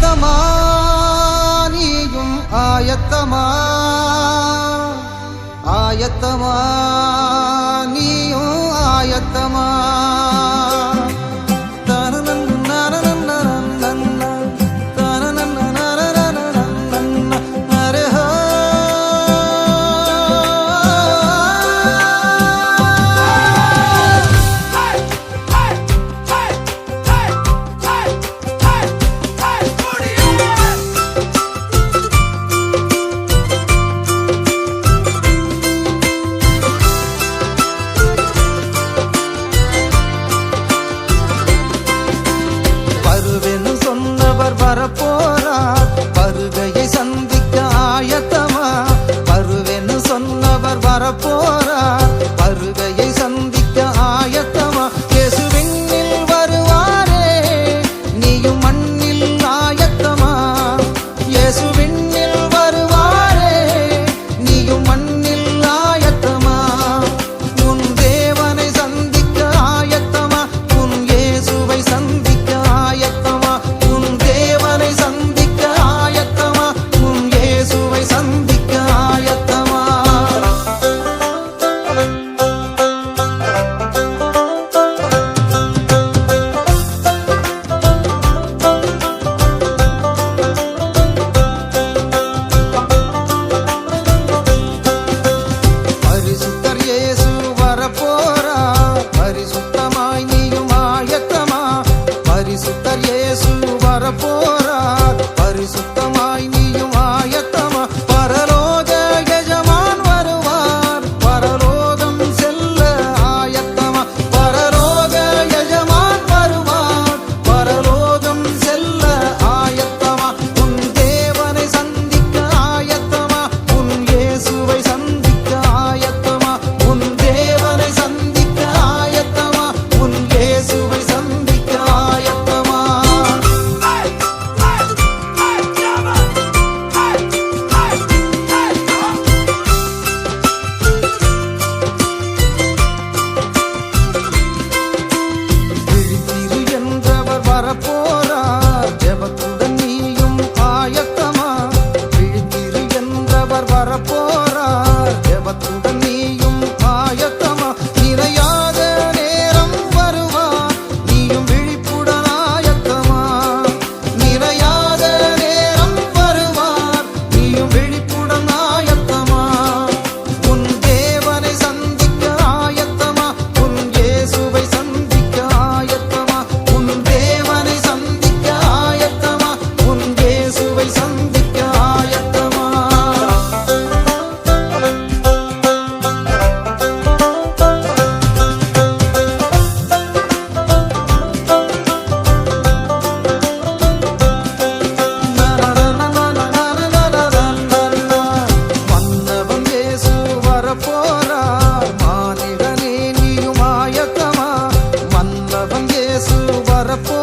ஆயத்தமா நீயும் ஆயத்தமா ஆயத்தமா நீயும் ஆயத்தமா. வரப்போறார் வருகையை சந்திக்க ஆயத்தமா? வருவேன்னு சொன்னவர் வரப்போறார் பரிசுத்தர் இயேசு வரப்போறார். பரிசுத்தமாய் நீயும் వరపో